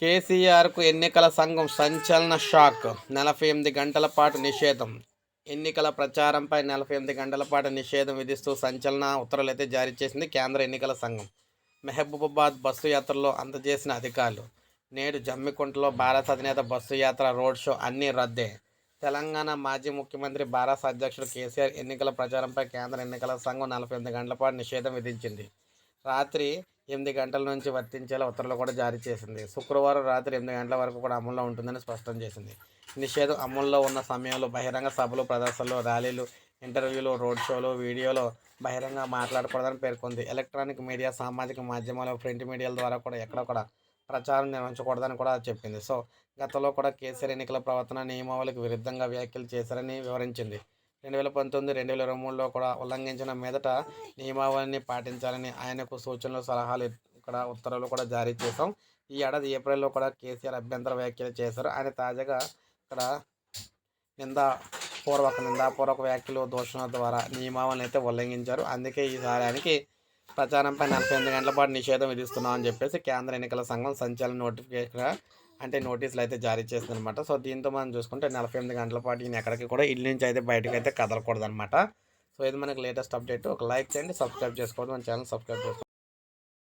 కేసీఆర్కు ఎన్నికల సంఘం సంచలన షాక్. నలభై ఎనిమిది గంటల పాటు నిషేధం. ఎన్నికల ప్రచారంపై నలభై ఎనిమిది గంటల పాటు నిషేధం విధిస్తూ సంచలన ఉత్తర్వులు అయితే జారీ చేసింది కేంద్ర ఎన్నికల సంఘం. మెహబూబాబాద్ బస్సు యాత్రలో అందజేసిన అధికారులు నేడు జమ్మికుంటలో భారత అధినేత బస్సు యాత్ర రోడ్ షో అన్నీ రద్దే. తెలంగాణ మాజీ ముఖ్యమంత్రి భారత అధ్యక్షుడు కేసీఆర్ ఎన్నికల ప్రచారంపై కేంద్ర ఎన్నికల సంఘం నలభై ఎనిమిది గంటల పాటు నిషేధం విధించింది. రాత్రి ఎనిమిది గంటల నుంచి వర్తించేలా ఉత్తర్వులు కూడా జారీ చేసింది. శుక్రవారం రాత్రి ఎనిమిది గంటల వరకు కూడా అమల్లో ఉంటుందని స్పష్టం చేసింది. నిషేధం అమల్లో ఉన్న సమయంలో బహిరంగ సభలు ప్రదర్శనలు ర్యాలీలు ఇంటర్వ్యూలు రోడ్ షోలు వీడియోలో బహిరంగ మాట్లాడకూడదని పేర్కొంది. ఎలక్ట్రానిక్ మీడియా సామాజిక మాధ్యమాలు ప్రింట్ మీడియాల ద్వారా కూడా ఎక్కడ కూడా ప్రచారం నిర్వహించకూడదని కూడా చెప్పింది. సో గతంలో కూడా కేసీఆర్ ఎన్నికల ప్రవర్తన నియమావళికి విరుద్ధంగా వ్యాఖ్యలు చేశారని వివరించింది. రెండు వేల పంతొమ్మిది రెండు వేల ఇరవై మూడులో కూడా ఉల్లంఘించిన మీదట నియమావళిని పాటించాలని ఆయనకు సూచనలు సలహాలు ఇక్కడ ఉత్తర్వులు కూడా జారీ చేశాం. ఈ ఏడాది ఏప్రిల్లో కూడా కేసీఆర్ అభ్యంతర వ్యాఖ్యలు చేశారు. ఆయన తాజాగా ఇక్కడ నిందా పూర్వక నిందాపూర్వక వ్యాఖ్యలు దూషణ ద్వారా నియమావళిని అయితే ఉల్లంఘించారు. అందుకే ఈసారి ఆయనకి ప్రచారంపై నలభై ఎనిమిది గంటల పాటు నిషేధం విధిస్తున్నామని చెప్పేసి కేంద్ర ఎన్నికల సంఘం సంచలన నోటిఫికేషన్ అంటే నోటీసులు అయితే జారీ చేసిందనమాట. సో దీంతో మనం చూసుకుంటే నలభై ఎనిమిది గంటల పాటు ఈయన ఎక్కడికి కూడా ఇల్లు నుంచి అయితే బయటకు అయితే కదలకూడదు అనమాట సో ఇది మనకి లేటెస్ట్ అప్డేట్. ఒక లైక్ చేయండి సబ్స్క్రైబ్ చేసుకోండి మన ఛానల్ సబ్స్క్రైబ్ చేసుకోండి